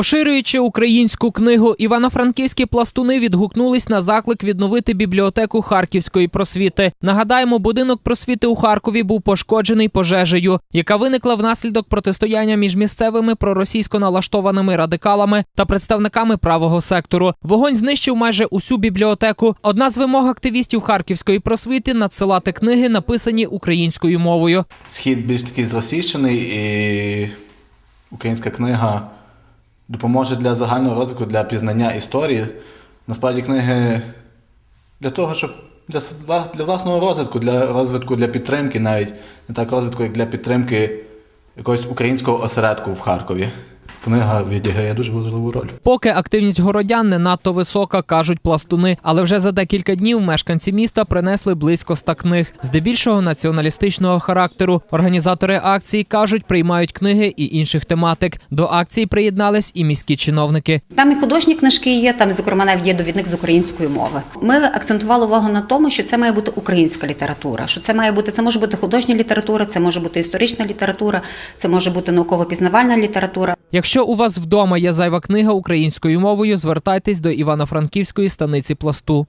Поширюючи українську книгу, івано-франківські пластуни відгукнулись на заклик відновити бібліотеку Харківської просвіти. Нагадаємо, будинок просвіти у Харкові був пошкоджений пожежею, яка виникла внаслідок протистояння між місцевими проросійсько налаштованими радикалами та представниками правого сектору. Вогонь знищив майже усю бібліотеку. Одна з вимог активістів Харківської просвіти надсилати книги, написані українською мовою. Схід більш такий зросійщений, і українська книга допоможе для загального розвитку, для пізнання історії. Насправді книги для того, щоб для, для власного розвитку, для розвитку, для підтримки, навіть не так розвитку, як для підтримки якогось українського осередку в Харкові. Книга відіграє дуже важливу роль. Поки активність городян не надто висока, кажуть пластуни, але вже за декілька днів мешканці міста принесли близько ста книг, здебільшого націоналістичного характеру. Організатори акції кажуть, приймають книги і інших тематик. До акції приєднались і міські чиновники. Там і художні книжки є, там, зокрема, навіть є довідник з української мови. Ми акцентували увагу на тому, що це має бути українська література. Що це має бути, це може бути художня література, це може бути історична література, це може бути науково-пізнавальна література. Якщо у вас вдома є зайва книга українською мовою, звертайтесь до Івано-Франківської станиці пласту.